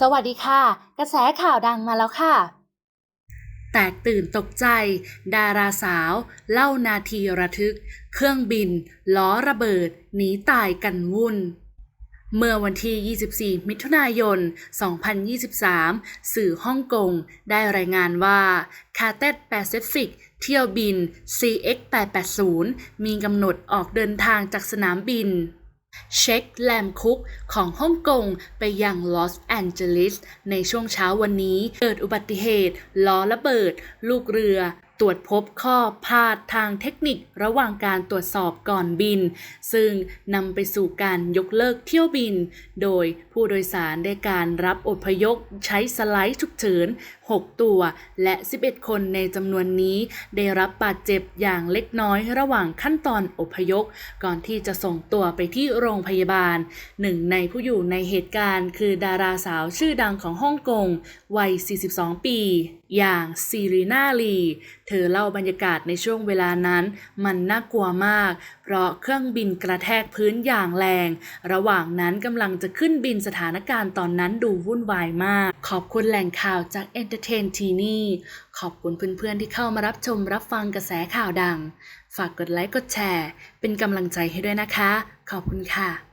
สวัสดีค่ะ กระแสข่าวดังมาแล้วค่ะ แตกตื่นตกใจ ดาราสาว เล่านาทีระทึก เครื่องบิน ล้อระเบิด หนีตายกันวุ่นเมื่อวันที่ 24 มิถุนายน 2023 สื่อฮ่องกง ได้รายงานว่าคาเต็ดแปซิฟิกเที่ยวบิน CX 880 มีกำหนดออกเดินทางจากสนามบิน เช็คแลมคุกของฮ่องกงไปยังลอสแอนเจลิสในช่วงเช้าวันนี้ เกิดอุบัติเหตุ ล้อระเบิด ลูกเรือ ตรวจพบข้อพลาดทางเทคนิคระหว่างการตรวจสอบก่อนบิน ซึ่งนำไปสู่การยกเลิกเที่ยวบิน โดยผู้โดยสารได้การรับอพยพใช้สไลด์ฉุกเฉิน 6 ตัว และ 11 คนในจำนวนนี้ ได้รับบาดเจ็บอย่างเล็กน้อยระหว่างขั้นตอนอพยพ ก่อนที่จะส่งตัวไปที่โรงพยาบาล หนึ่งในผู้อยู่ในเหตุการณ์ คือดาราสาวชื่อดังของฮ่องกงวัย 42 ปี อย่างซีรีนาลีเธอเล่าบรรยากาศในช่วงเวลานั้นมันน่ากลัวมาก เพราะเครื่องบินกระแทกพื้นอย่างแรง ระหว่างนั้นกำลังจะขึ้นบินสถานการณ์ตอนนั้นดูวุ่นวายมาก ขอบคุณแหล่งข่าวจาก Entertain t ที่นี่ขอบคุณเพื่อนๆที่เข้ามารับชมรับฟังกระแสข่าวดัง ฝากกดไลค์กดแชร์ เป็นกำลังใจให้ด้วยนะคะ ขอบคุณค่ะ